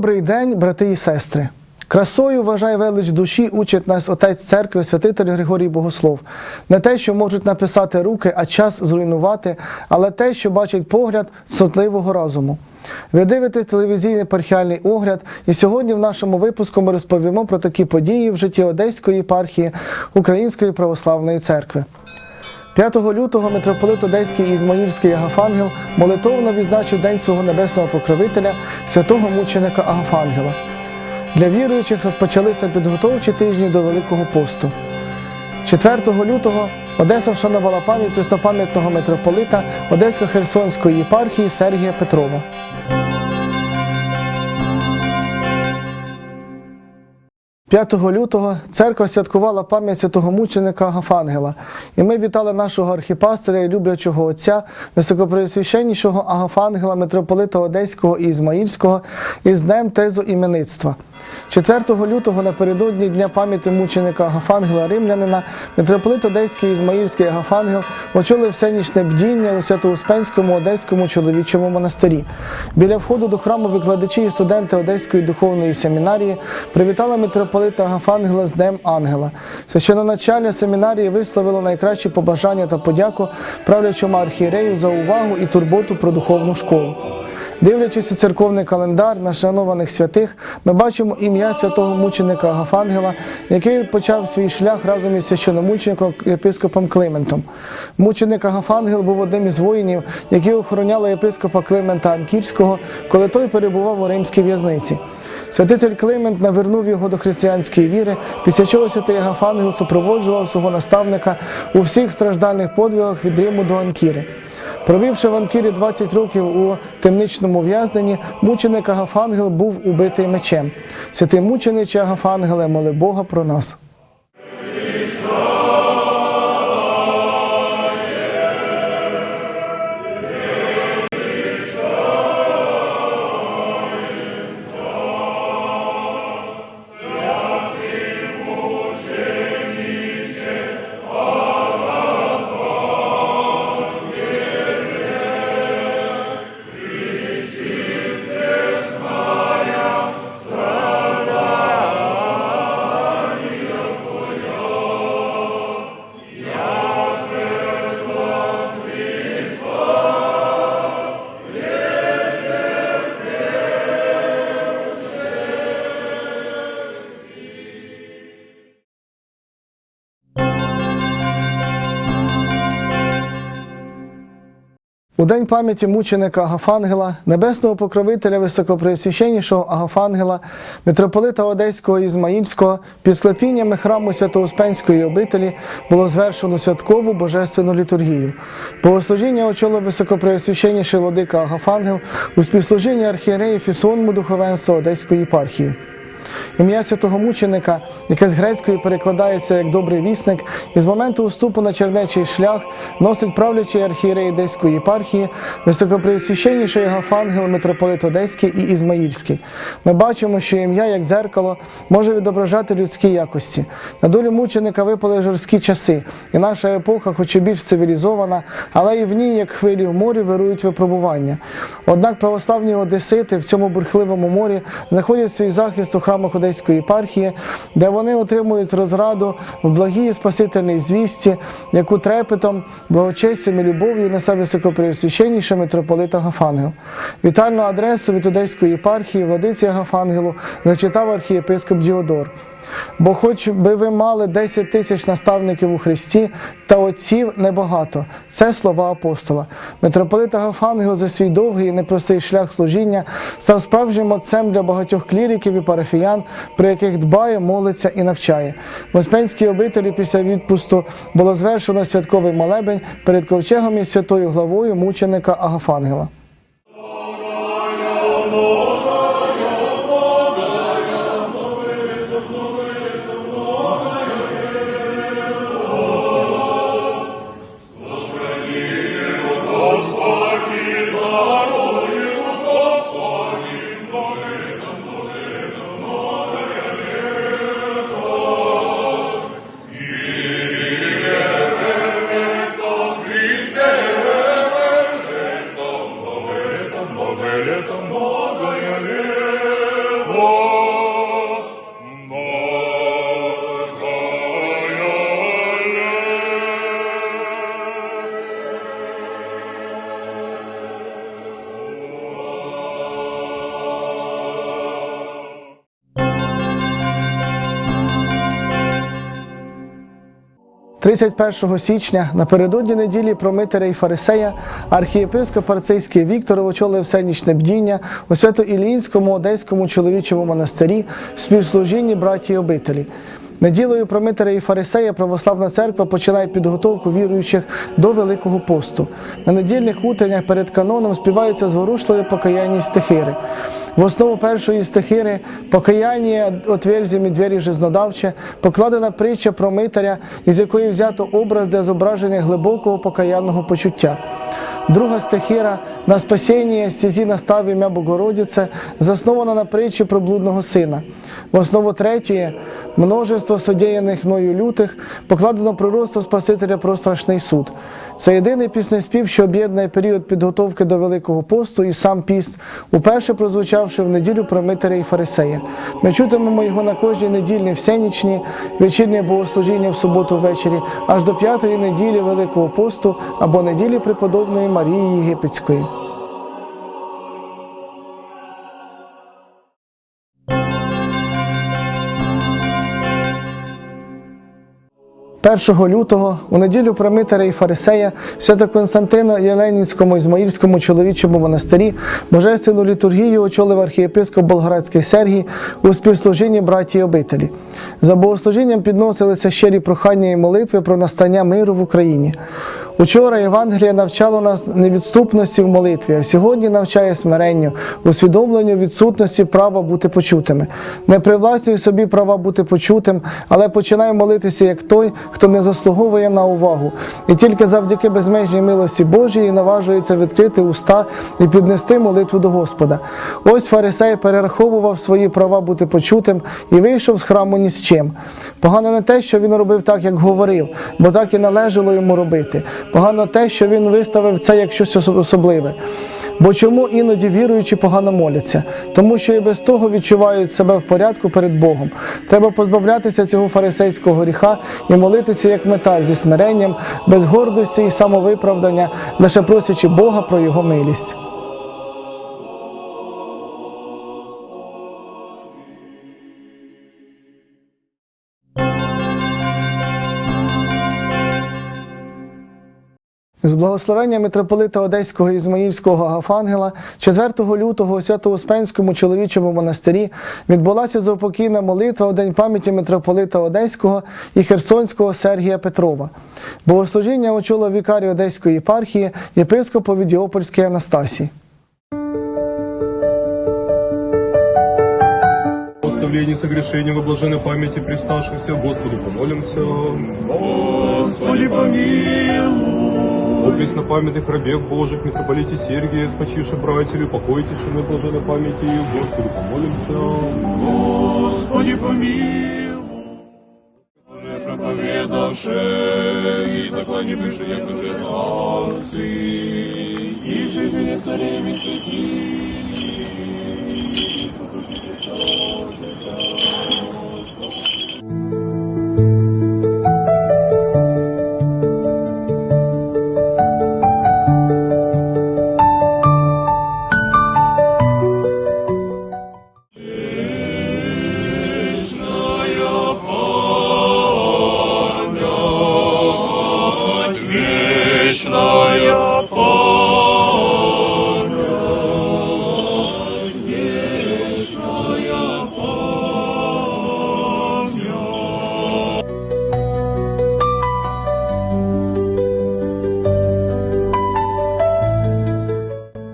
Добрий день, брати і сестри. Красою вважай велич душі, учить нас отець церкви, святитель Григорій Богослов. Не те, що можуть написати руки, а час зруйнувати, але те, що бачить погляд сотливого розуму. Ви дивитесь телевізійний епархіальний огляд, і сьогодні в нашому випуску ми розповімо про такі події в житті Одеської єпархії Української православної церкви. 5 лютого митрополит Одеський і Ізмаїльський Агафангел молитовно відзначив День свого небесного покровителя, святого мученика Агафангела. Для віруючих розпочалися підготовчі тижні до Великого посту. 4 лютого Одеса вшанувала пам'ять преснопам'ятного митрополита Одесько-Херсонської єпархії Сергія Петрова. – 5 лютого церква святкувала пам'ять святого мученика Агафангела, і ми вітали нашого архіпастиря і люблячого отця, високопреосвященнішого Агафангела, митрополита Одеського і Ізмаїльського із Днем тезу іменництва. 4 лютого напередодні Дня пам'яті мученика Агафангела Римлянина митрополит Одеський Ізмаїльський Агафангел очолив всенічне бдіння у Свято-Успенському Одеському чоловічому монастирі. Біля входу до храму викладачі і студенти Одеської духовної семінарії привітали митрополита Агафангела з Днем Ангела. Священоначальня семінарії висловило найкращі побажання та подяку правлячому архієрею за увагу і турботу про духовну школу. Дивлячись у церковний календар на шанованих святих, ми бачимо ім'я святого мученика Агафангела, який почав свій шлях разом із священомучеником єпископом Климентом. Мученик Агафангел був одним із воїнів, які охороняли єпископа Климента Анкірського, коли той перебував у римській в'язниці. Святитель Климент навернув його до християнської віри, після чого святий Агафангел супроводжував свого наставника у всіх страждальних подвигах від Риму до Анкіри. Провівши в Анкірі 20 років у темничному в'язненні, мученик Агафангел був убитий мечем. Святий мучениче Агафангеле, моли Бога про нас. У день пам'яті мученика Агафангела, небесного покровителя високопреосвященнішого Агафангела, митрополита Одеського Ізмаїльського, під склепіннями храму Свято-Успенської обителі було звершено святкову божественну літургію. Богослужіння очолив високопреосвященніший владика Агафангел у співслужінні архієреїв і сонму духовенства Одеської єпархії. Ім'я святого мученика, яке з грецької перекладається як добрий вісник, і з моменту уступу на чернечий шлях носить правлячий архієрей Одеської єпархії, високопреосвященніший Гафангел, митрополит Одеський і Ізмаїльський. Ми бачимо, що ім'я, як дзеркало, може відображати людські якості. На долю мученика випали жорсткі часи, і наша епоха, хоч і більш цивілізована, але і в ній, як хвилі в морі, вирують випробування. Однак православні одесити в цьому бурхливому морі знаходять свій захист у храмах Одеської єпархії, де вони отримують розраду в благій спасительній звісті, яку трепетом, благочестям і любов'ю несе високопреосвященніший митрополит Агафангел. Вітальну адресу від Одеської єпархії владиці Агафангелу зачитав архієпископ Діодор. Бо хоч би ви мали 10 тисяч наставників у Христі, та отців небагато. Це слова апостола. Митрополит Агафангел за свій довгий і непростий шлях служіння став справжнім отцем для багатьох кліриків і парафіян, про яких дбає, молиться і навчає. В Успенській обителі після відпусту було звершено святковий молебень перед ковчегом і святою главою мученика Агафангела. 31 січня напередодні неділі промитаря і фарисея архієпископ Арцийський Віктор очолив всенічне бдіння у Свято-Іліїнському Одеському чоловічому монастирі в співслужінні братії обителі. Неділею промитаря і фарисея православна церква починає підготовку віруючих до Великого посту. На недільних утреннях перед каноном співаються зворушливі покаянні стихири. В основу першої стихири покаяння отверзями двері жизнодавче покладена притча про митаря, із якої взято образ для зображення глибокого покаянного почуття. Друга стихіра на спасіння стезі настав ім'я Богородице, заснована на притчі про блудного сина. В основу третьої множество содіяних мною лютих покладено пророцтво Спасителя про страшний суд. Це єдиний піснеспів, що об'єднує період підготовки до Великого посту і сам піст, уперше прозвучавши в неділю про Митаря і Фарисея. Ми чутимемо його на кожній недільні всенічні, вечірнє богослужіння в суботу ввечері, аж до п'ятої неділі Великого посту або неділі преподобної Марії Єгипетської. Першого лютого у неділю про Митаря і Фарисея Свято-Константино Єленінському Ізмаїльському чоловічому монастирі божественну літургію очолив архієпископ Болградський Сергій у співслужінні братії обителі. За богослужінням підносилися щирі прохання і молитви про настання миру в Україні. Учора Євангелія навчало нас невідступності в молитві, а сьогодні навчає смиренню, усвідомленню відсутності права бути почутими. Не привласнюй собі права бути почутим, але починай молитися як той, хто не заслуговує на увагу, і тільки завдяки безмежній милості Божій наважується відкрити уста і піднести молитву до Господа. Ось фарисей перераховував свої права бути почутим і вийшов з храму ні з чим. Погано не те, що він робив так, як говорив, бо так і належало йому робити. Погано те, що він виставив це як щось особливе. Бо чому іноді віруючі погано моляться? Тому що і без того відчувають себе в порядку перед Богом. Треба позбавлятися цього фарисейського гріха і молитися як металь зі смиренням, без гордості і самовиправдання, лише просячи Бога про його милість. З благословення митрополита Одеського Ізмаїльського Агафангела 4 лютого у Свято-Успенському чоловічому монастирі відбулася заупокійна молитва у День пам'яті митрополита Одеського і Херсонського Сергія Петрова. Богослужіння очолив вікарій Одеської єпархії єпископ Овідіопольський Анастасій. Оставление согрешения во блаженной памяти приставшихся Господу помолимся. Господи помилуй, О преснопамятных рабех Божих, митрополите Сергия, спочивши братьев, покой тишины на памяти, Господу помолимся. Господи помилуй. Боже, проповедавши и заклонивши яко нации, и жизни стареми Вечная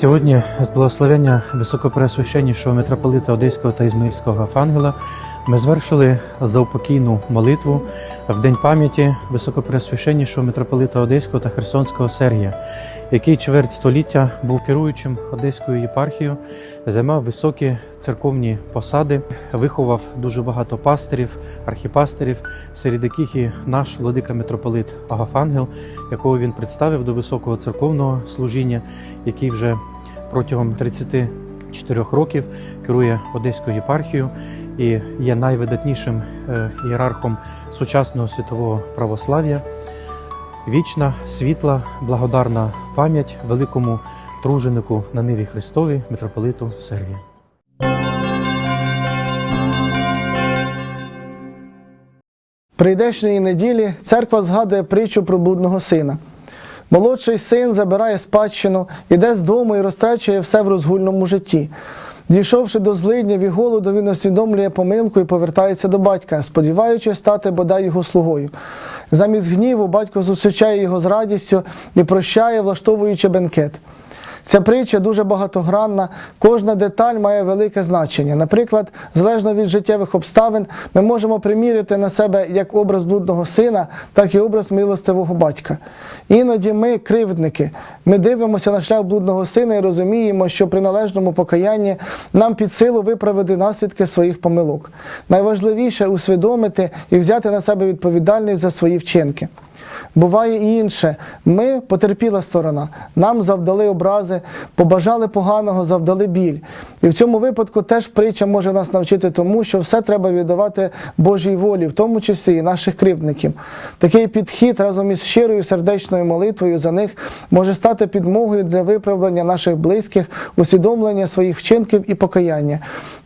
Сьогодні з благословення високопреосвященнішого митрополита Одеського та Ізмаїльського Афангела ми звершили заупокійну молитву в день пам'яті високопреосвященнішого митрополита Одеського та Херсонського Сергія, який чверть століття був керуючим Одеською єпархією, займав високі церковні посади, виховав дуже багато пастирів, архіпастирів, серед яких і наш владика митрополит Агафангел, якого він представив до високого церковного служіння, який вже протягом 34 років керує Одеською єпархією і є найвидатнішим е, ієрархом сучасного світового православ'я. Вічна, світла, благодарна пам'ять великому труженику на Ниві Христові, митрополиту Сергію. Прийдешньої неділі церква згадує притчу про блудного сина. Молодший син забирає спадщину, іде з дому і розтрачує все в розгульному житті. Дійшовши до злиднів і голоду, він усвідомлює помилку і повертається до батька, сподіваючись стати бодай його слугою. Замість гніву батько зустрічає його з радістю і прощає, влаштовуючи бенкет. Ця притча дуже багатогранна, кожна деталь має велике значення. Наприклад, залежно від життєвих обставин, ми можемо приміряти на себе як образ блудного сина, так і образ милостивого батька. Іноді ми кривдники. Ми дивимося на шлях блудного сина і розуміємо, що при належному покаянні нам під силу виправити наслідки своїх помилок. Найважливіше усвідомити і взяти на себе відповідальність за свої вчинки. Буває і інше. Ми потерпіла сторона, нам завдали образи, побажали поганого, завдали біль. І в цьому випадку теж притча може нас навчити тому, що все треба віддавати Божій волі, в тому числі і наших кривдників. Такий підхід разом із щирою сердечною молитвою за них може стати підмогою для виправлення наших близьких, усвідомлення своїх вчинків і покаяння.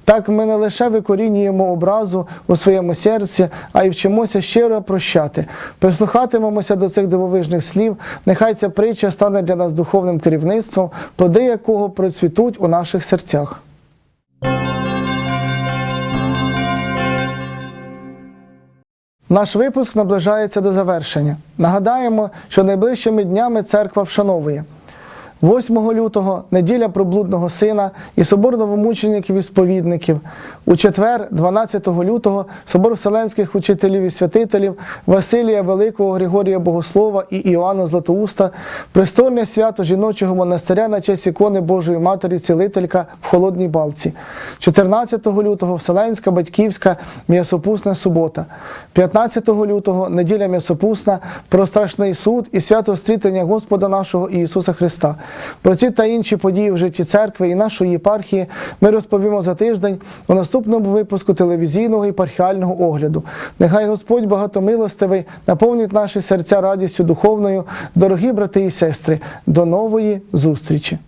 Так ми не лише викорінюємо образу у своєму серці, а й вчимося щиро прощати. Прислухатимемося до цих дивовижних слів. Нехай ця притча стане для нас духовним керівництвом, плоди якого процвітуть у наших серцях. Наш випуск наближається до завершення. Нагадаємо, що найближчими днями церква вшановує 8 лютого неділя проблудного сина і собор новомучеників і сповідників. У четвер, 12 лютого, собор вселенських учителів і святителів Василія Великого, Григорія Богослова і Іоанна Златоуста, престольне свято жіночого монастиря на честь ікони Божої Матері Цілителька в Холодній Балці. 14 лютого Вселенська Батьківська м'ясопусна субота. 15 лютого неділя м'ясопусна про страшний суд і свято стрітення Господа нашого Ісуса Христа. Про ці та інші події в житті церкви і нашої єпархії ми розповімо за тиждень у наступному випуску телевізійного єпархіального огляду. Нехай Господь багатомилостивий наповнить наші серця радістю духовною. Дорогі брати і сестри, до нової зустрічі!